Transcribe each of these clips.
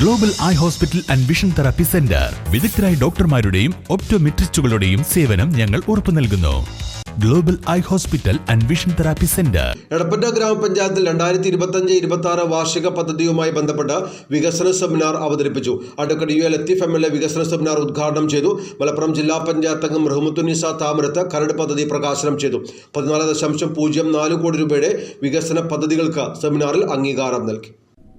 Global eye hospital and vision therapy centre വിദഗ്ധരായ ഡോക്ടർമാരുടെയും ഒപ്റ്റോമെട്രിസ്റ്റുകളുടെയും സേവനം ഞങ്ങൾ ഉറപ്പു നൽകുന്നു. Global eye hospital and vision therapy centre Edappatta ഗ്രാമപഞ്ചായത്തിൽ രണ്ടായിരത്തി ഇരുപത്തി അഞ്ച് ഇരുപത്തി ആറ് വാർഷിക പദ്ധതിയുമായി ബന്ധപ്പെട്ട് വികസന സെമിനാർ അവതരിപ്പിച്ചു. Advocate U L Latheef M L A വികസന സെമിനാർ ഉദ്ഘാടനം ചെയ്തു. മലപ്പുറം ജില്ലാ പഞ്ചായത്ത് അംഗം റഹ്മത്തുനിസ താമരത്ത് കരട് പദ്ധതി പ്രകാശനം ചെയ്തു. പതിനാല് ദശാംശം പൂജ്യം നാല് കോടി രൂപയുടെ വികസന പദ്ധതികൾക്ക് സെമിനാറിൽ അംഗീകാരം നൽകി.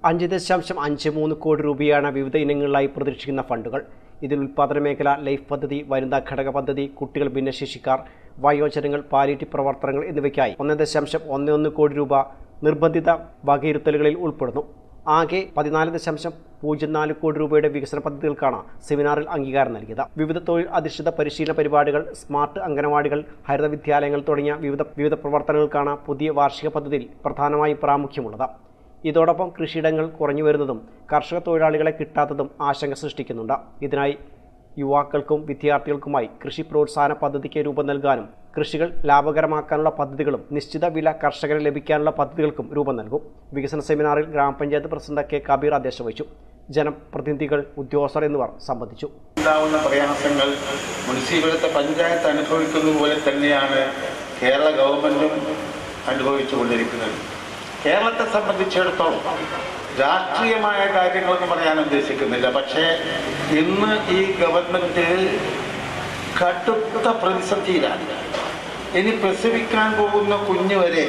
അഞ്ച് ദശാംശം അഞ്ച് മൂന്ന് കോടി രൂപയാണ് വിവിധ ഇനങ്ങളിലായി പ്രതീക്ഷിക്കുന്ന ഫണ്ടുകൾ. ഇതിൽ ഉൽപ്പാദന മേഖല ലൈഫ് പദ്ധതി വനിതാ ഘടക പദ്ധതി കുട്ടികൾ ഭിന്നശേഷിക്കാർ വയോജനങ്ങൾ പാലിറ്റി പ്രവർത്തനങ്ങൾ എന്നിവയ്ക്കായി ഒന്ന് ദശാംശം ഒന്ന് ഒന്ന് കോടി രൂപ നിർബന്ധിത വകയിരുത്തലുകളിൽ ഉൾപ്പെടുന്നു. ആകെ പതിനാല് ദശാംശം പൂജ്യം നാല് കോടി രൂപയുടെ വികസന പദ്ധതികൾക്കാണ് സെമിനാറിൽ അംഗീകാരം നൽകിയത്. വിവിധ തൊഴിൽ അധിഷ്ഠിത പരിശീലന പരിപാടികൾ സ്മാർട്ട് അംഗനവാടികൾ ഹരിത വിദ്യാലയങ്ങൾ തുടങ്ങിയ വിവിധ വിവിധ പ്രവർത്തനങ്ങൾക്കാണ് പുതിയ വാർഷിക പദ്ധതിയിൽ പ്രധാനമായും പ്രാമുഖ്യമുള്ളത്. ഇതോടൊപ്പം കൃഷിയിടങ്ങൾ കുറഞ്ഞു വരുന്നതും കർഷക തൊഴിലാളികളെ കിട്ടാത്തതും ആശങ്ക സൃഷ്ടിക്കുന്നുണ്ട്. ഇതിനായി യുവാക്കൾക്കും വിദ്യാർത്ഥികൾക്കുമായി കൃഷി പ്രോത്സാഹന പദ്ധതിക്ക് രൂപം നൽകാനും കൃഷികൾ ലാഭകരമാക്കാനുള്ള പദ്ധതികളും നിശ്ചിത വില കർഷകരെ ലഭിക്കാനുള്ള പദ്ധതികൾക്കും രൂപം നൽകും. വികസന സെമിനാറിൽ ഗ്രാമപഞ്ചായത്ത് പ്രസിഡന്റ് കെ. കബീർ അധ്യക്ഷത വഹിച്ചു. ജനപ്രതിനിധികൾ ഉദ്യോഗസ്ഥർ എന്നിവർ സംബന്ധിച്ചു. ഉണ്ടാവുന്ന പ്രയാസങ്ങൾ മുനിസിപ്പലത്തെ പഞ്ചായത്ത് അനുഭവിക്കുന്നത് പോലെ തന്നെയാണ് കേരള ഗവൺമെന്റും അനുഭവിച്ചുകൊണ്ടിരിക്കുന്നത്. കേരളത്തെ സംബന്ധിച്ചിടത്തോളം രാഷ്ട്രീയമായ കാര്യങ്ങളൊന്നും പറയാൻ ഉദ്ദേശിക്കുന്നില്ല. പക്ഷേ ഇന്ന് ഈ ഗവൺമെന്റ് കടുത്ത പ്രതിസന്ധിയിലാണ്. ഇനി പ്രസവിക്കാൻ പോകുന്ന കുഞ്ഞു വരെ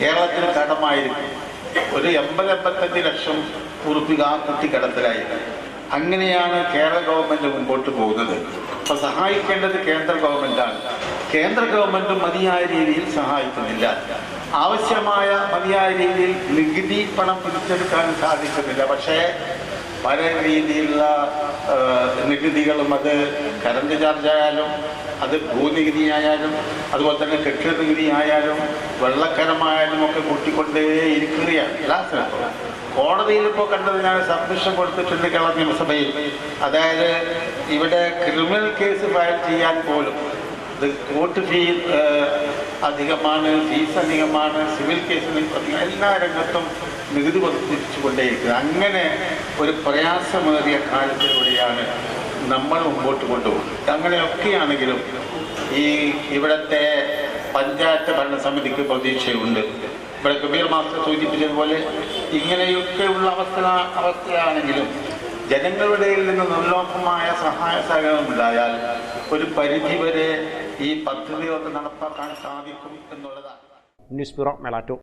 കേരളത്തിൽ കടമായിരിക്കും. ഒരു എൺപത് എൺപത്തഞ്ച് ലക്ഷം ഉറുപ്പിക കുട്ടിക്കടത്തിലായി അങ്ങനെയാണ് കേരള ഗവൺമെന്റ് മുമ്പോട്ട് പോകുന്നത്. അപ്പൊ സഹായിക്കേണ്ടത് കേന്ദ്ര ഗവൺമെന്റാണ്. കേന്ദ്ര ഗവൺമെന്റ് മതിയായ രീതിയിൽ സഹായിക്കുന്നില്ല. ആവശ്യമായ മതിയായ രീതിയിൽ നികുതി പണം പിടിച്ചെടുക്കാൻ സാധിക്കുന്നില്ല. പക്ഷേ പല രീതിയിലുള്ള നികുതികളും അത് കറണ്ട് ചാർജ് ആയാലും അത് ഭൂനികുതി ആയാലും അതുപോലെ തന്നെ കെട്ടിട നികുതി ആയാലും വെള്ളക്കരമായാലും ഒക്കെ കൂട്ടിക്കൊണ്ടേ ഇരിക്കുകയാണ് എല്ലാ സ്ഥലത്തും. കോടതിയിൽ ഇപ്പോൾ കണ്ടത് ഞാൻ സബ്മിഷൻ കൊടുത്തിട്ടുണ്ട് കേരള നിയമസഭയിൽ അതായത് ഇവിടെ ക്രിമിനൽ കേസ് ഫയൽ ചെയ്യാൻ പോലും ഇത് കോർട്ട് ഫീ അധികമാണ് ഫീസ് അധികമാണ് സിവിൽ കേസ് എല്ലാ രംഗത്തും നികുതി വർദ്ധിച്ചുകൊണ്ടേയിരിക്കുന്നത് അങ്ങനെ ഒരു പ്രയാസമേറിയ കാലത്തിലൂടെയാണ് നമ്മൾ മുമ്പോട്ട് കൊണ്ടുപോകുന്നത്. അങ്ങനെയൊക്കെയാണെങ്കിലും ഈ ഇവിടുത്തെ പഞ്ചായത്ത് ഭരണസമിതിക്ക് പ്രതീക്ഷയുണ്ട്. ഇവിടെ കബീർ മാസ്റ്റർ സൂചിപ്പിച്ചതുപോലെ ഇങ്ങനെയൊക്കെയുള്ള അവസ്ഥ അവസ്ഥയാണെങ്കിലും ജനങ്ങളുടെ നിന്ന് നിർലോഭമായ സഹായ സഹകരണം ഉണ്ടായാൽ ഒരു പരിധിവരെ ഈ പദ്ധതിയൊക്കെ നടപ്പാക്കാൻ സാധിക്കും എന്നുള്ളതാണ്. News bureau Melattur.